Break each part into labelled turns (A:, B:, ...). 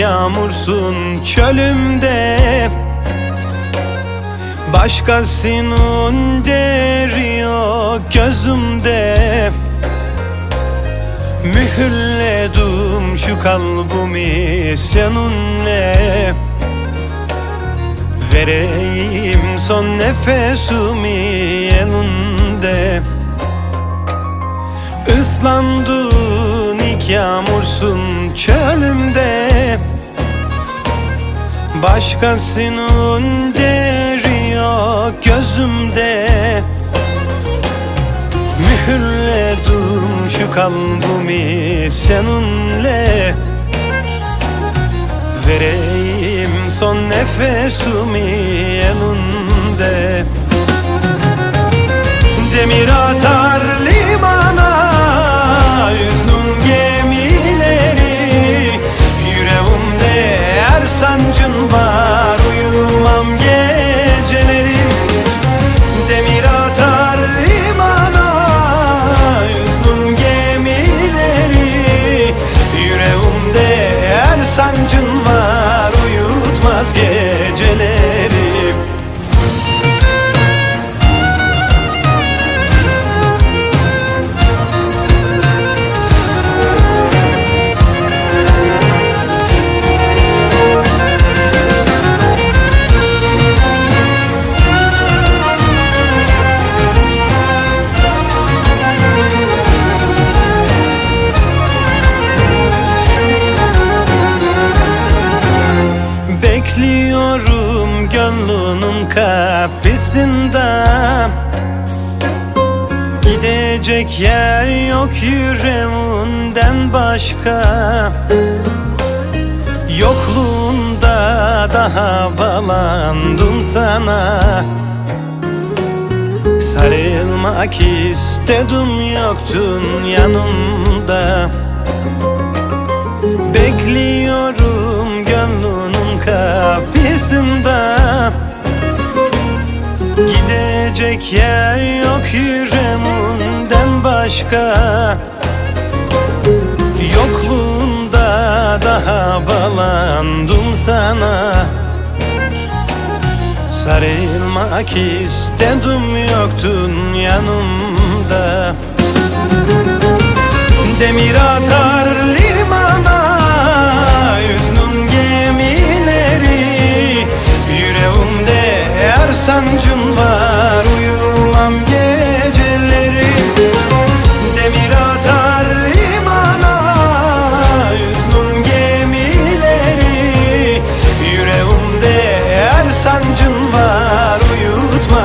A: yağmursun çölümde. Başkasının deri yok gözümde. Mühürledim şu kalbimi seninle Vereyim son nefesimi elinde. Islandın ilk yağmursun çölümde Başkasının deri yok gözümde. Mühürledim şu kalbimi seninle. Vereyim son nefesimi elinde. Demir atar limana kapısında Gidecek yer yok yüreğinden başka. Yokluğunda daha bağlandım sana. Sarılmak istedim yoktun yanımda. Bekliyorum gönlünün kapısında Gidecek yer yok yüreğimden başka. Yokluğunda daha bağlandım sana. Sarılmak istedim yoktun yanımda. Demir atar limana Yüznün gemileri. Yüreğimde her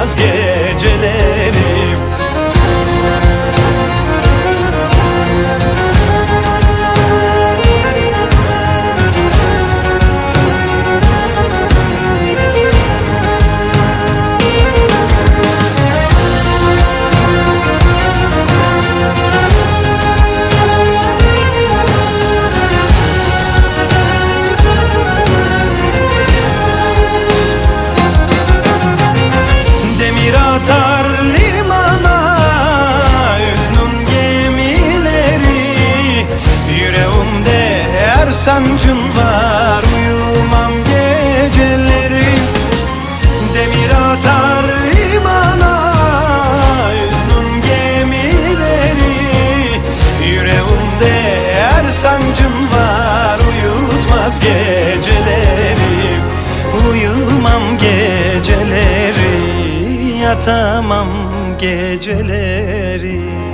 A: Uyutmaz geceleri her sancın var. Uyumam geceleri. Demir atar limana Yüznün gemileri. Yüreğimde her sancın var. Uyutmaz geceleri. Uyumam geceleri. Yatamam geceleri